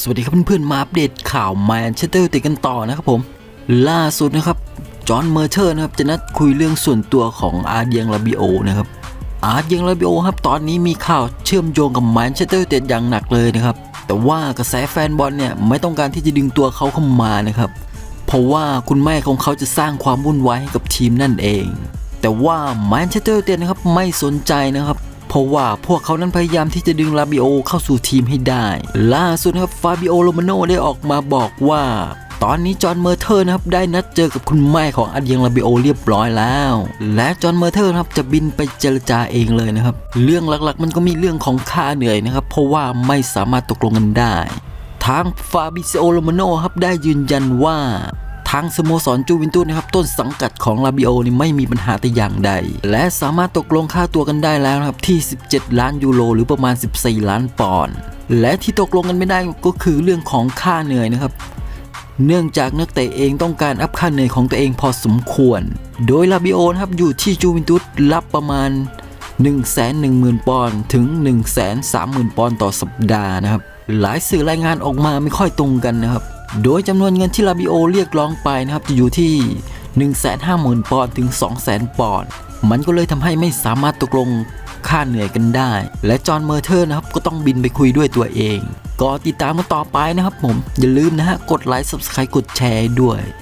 สวัสดีครับเพื่อนๆมาอัปเดตข่าวแมนเชสเตอร์ติดกันต่อนะครับผม ล่าสุดนะครับจอห์นเมอร์เทอร์นะครับจะนัดคุยเรื่องส่วนตัวของอาร์เดียงลาบิโอนะครับอาร์เดียงลาบิโอครับตอนนี้มีข่าวเชื่อมโยงกับแมนเชสเตอร์เต็ดอย่างหนักเลยนะครับแต่ว่ากระแสแฟนบอลเนี่ยไม่ต้องการที่จะดึงตัวเขาเข้ามานะครับเพราะว่าคุณแม่ของเขาจะสร้างความวุ่นวายให้กับทีมนั่นเอง แต่ว่าแมนเชสเตอร์เต็ดนะครับไม่สนใจนะครับ เพราะว่าพวกเขานั้นพยายามที่จะดึงลาบิโอเข้าสู่ทีมให้ได้ ล่าสุดครับฟาบิโอโรมาโนได้ออกมาบอกว่า ตอนนี้จอห์นเมอร์เทอร์นะครับได้นัดเจอกับคุณแม่ของอาเดียงลาบิโอเรียบร้อยแล้ว และจอห์นเมอร์เทอร์นะครับจะบินไปเจรจาเองเลยนะครับ เรื่องหลักๆ มันก็มีเรื่องของค่าเหนื่อยนะครับ เพราะว่าไม่สามารถตกลงกันได้ ทางฟาบิโอโรมาโนครับได้ยืนยันว่าางสโมสรจูเวนตุสนะครับต้นสังกัดของลาบิโอนี่ไม่มีปัญหาแต่อย่างใด และสามารถตกลงค่าตัวกันได้แล้วนะครับที่ 17 ล้านยูโรหรือประมาณ 14 ล้านปอนด์และที่ตกลงกันไม่ได้ก็คือเรื่องของค่าเหนื่อยนะครับเนื่องจากนักเตะเองต้องการอัพค่าเหนื่อยของตัวเองพอสมควร โดยลาบิโอนะครับอยู่ที่จูเวนตุสรับประมาณ 110,000 ปอนด์ถึง 130,000 ปอนด์ต่อสัปดาห์นะครับ หลายสื่อรายงานออกมาไม่ค่อยตรงกันนะครับ โดยจำนวนเงินที่ลาบิโอเรียกร้องไปนะครับจะอยู่ที่ 150,000 ปอนด์ถึง 200,000 ปอนด์มันก็เลยทำให้ไม่สามารถตกลงค่าเหนื่อยกันได้ และจอห์นเมอร์เทอร์นะครับก็ต้องบินไปคุยด้วยตัวเอง ก็ติดตามกันต่อไปนะครับผม อย่าลืมนะฮะกดไลค์ Subscribe กดแชร์ด้วย